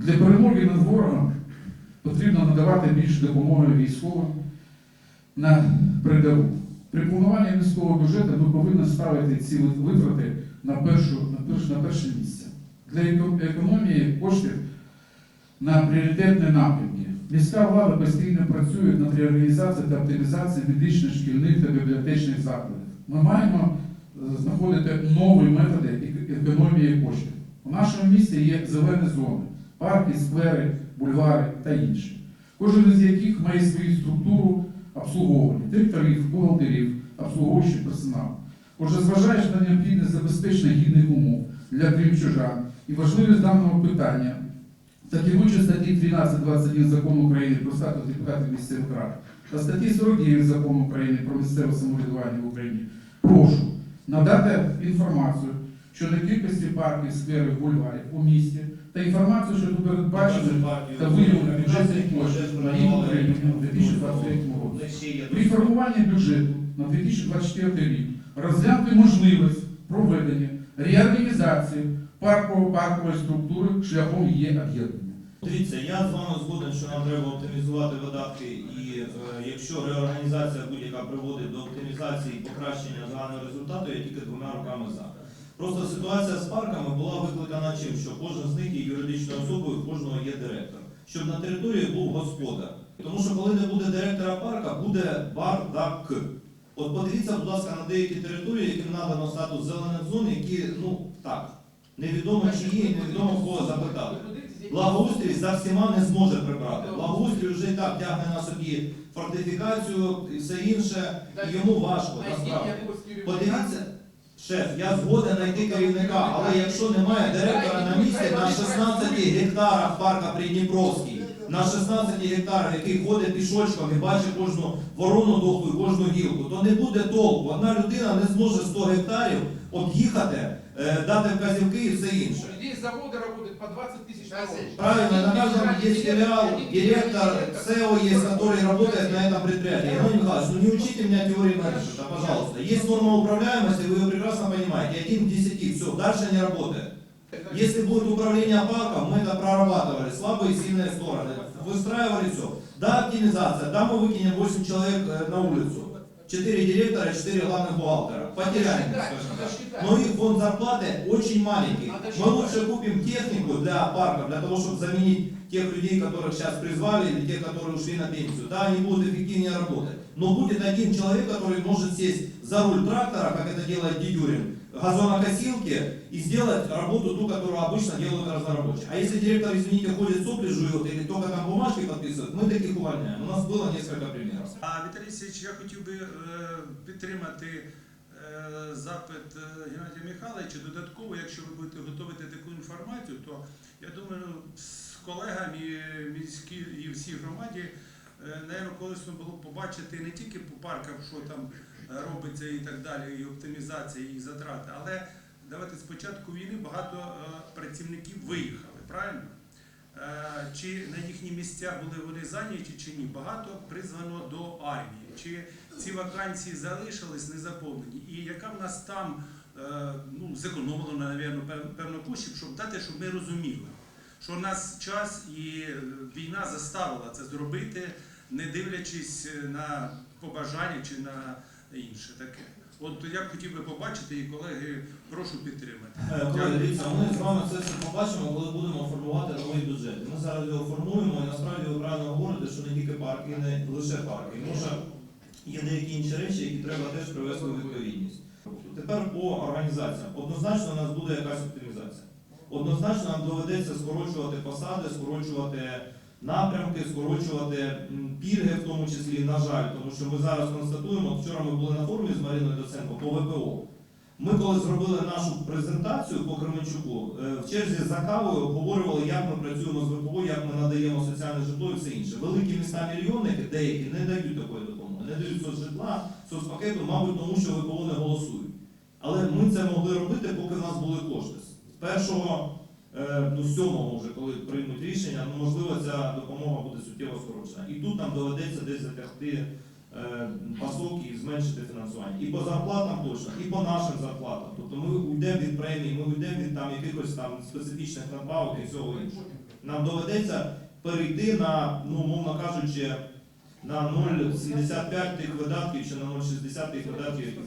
Для перемоги над ворогом потрібно надавати більше допомоги військовим на передову. При плануванні міського бюджету ми повинні ставити ці витрати на, першу, на, перш, на перше місце. Для економії коштів на пріоритетні напрямки. Міська влада постійно працює над реорганізацією та оптимізацією медичних, шкільних та бібліотечних закладів. Ми маємо е, знаходити нові методи економії коштів. У нашому місті є зелені зони, парки, сквери, бульвари та інші. Кожен із яких має свою структуру обслуговування, директорів, бухгалтерів, обслуговуючий персонал. Отже, зважаючи на необхідність забезпечення гідних умов для кримчужан і важливість даного питання, та керуючи статті 13.21 Закону України про статус депутатів місцевих рад та статті 49 Закону України про місцеве самоврядування в Україні, прошу надати інформацію щодо кількості парків, скверів, бульварів у місті та інформацію щодо передбачених та виділених бюджетних коштів на їх утримання у 2023 році. При формуванні бюджету на 2024 рік розглянути можливість проведення реорганізації парково-паркової структури шляхом її об'єднання. Дивіться, я з вами згоден, що нам треба оптимізувати видатки, і е, якщо реорганізація будь-яка приводить до оптимізації і покращення загального результату, я тільки двома руками за. Просто ситуація з парками була викликана чим, що кожен з них є юридичною особою, кожного є директор. Щоб на території був господар. Тому що коли не буде директора парка, буде бардак. От подивіться, будь ласка, на деякі території, яким надано статус зелених зон, які, ну так, невідомо чи є, невідомо кого запитати. Благоустрій за всіма не зможе прибрати. Благоустрій вже і так тягне на собі фортифікацію і все інше, і йому важко насправді. Подивіться, шеф, я згоден знайти керівника, але якщо немає директора на місці на 16 гектарах парка Придніпровський, на 16 гектарах, який ходить пішочком і бачить кожну ворону дохлу і кожну гілку, то не буде толку. Одна людина не зможе 100 гектарів об'їхати, е, дати вказівки і все інше. У людей заводы работают по 20 тысяч народу. Правильно, на каждом есть филиал, директор, СЭО есть, который работает на этом предприятии. Иван Михайлович, ну не учите меня теории менеджмента, пожалуйста. Есть норма управляемости, вы ее прекрасно понимаете. Один к десяти, все, дальше не работает. Если будет управление парком, мы это прорабатывали, слабые и сильные стороны, выстраивали все. Да, оптимизация, да, мы выкинем 8 человек э, на улицу. 4 директора, 4 главных бухгалтера. Потеряем, скажем так. Но их фонд зарплаты очень маленький. Мы лучше купим технику для парка, для того, чтобы заменить тех людей, которых сейчас призвали, или тех, которые ушли на пенсию. Да, они будут эффективнее работать. Но будет один человек, который может сесть за руль трактора, как это делает Дедюрин, газонокосилки и сделать работу ту, которую обычно делают разнорабочие. А если директор, извините, ходит сопли жует или только там бумажки подписывает, мы таких увольняем. У нас было несколько примеров. А Віталій Січ, я хотів би е, підтримати е, запит е, Геннадія Михайловича. Додатково, якщо ви будете готувати таку інформацію, то я думаю, з колегами і міські і всій громаді, е, наверно, корисно було б побачити не тільки по паркам, що там е, робиться і так далі, і оптимізація, і затрати, але давайте з початку війни багато е, працівників виїхали, правильно? Е, Чи на їхні місця були вони зайняті чи ні? Багато призвано до армії. Чи ці вакансії залишились не заповнені? І яка в нас там е, ну, зекономлено, напевно, певно коштів, щоб дати, щоб ми розуміли, що у нас час і війна заставила це зробити, не дивлячись на побажання чи на інше таке. От я б хотів би побачити, і колеги, прошу підтримати. Е, Колеги, дивіться, ми з вами це все побачимо, коли будемо формувати новий бюджет. Ми зараз його формуємо, і насправді ви правильно говорите, що не тільки парки, не лише парки. Може, є деякі інші речі, які треба теж привести у відповідність. Тепер по організаціям. Однозначно у нас буде якась оптимізація. Однозначно нам доведеться скорочувати посади, скорочувати напрямки, скорочувати м, пільги, в тому числі, на жаль, тому що ми зараз констатуємо, вчора ми були на форумі з Мариною Доценко по ВПО. Ми коли зробили нашу презентацію по Кременчуку, е, в черзі за кавою обговорювали, як ми працюємо з ВПО, як ми надаємо соціальне житло і все інше. Великі міста мільйонники деякі не дають такої допомоги, не дають соцжитла, соцпакету, мабуть, тому що ВПО не голосують. Але ми це могли робити, поки в нас були кошти. З першого до сьомого, вже коли приймуть рішення, ну можливо, ця допомога буде суттєво скорочена. І тут нам доведеться десь затягти е, пасок і зменшити фінансування. І по зарплатам точно, і по нашим зарплатам. Тобто ми уйдемо від премії, ми уйдемо від там якихось там специфічних надбавок і всього іншого. Нам доведеться перейти на, ну, мовно кажучи, на 0,75 тих видатків чи на 0,60 тих видатків, які.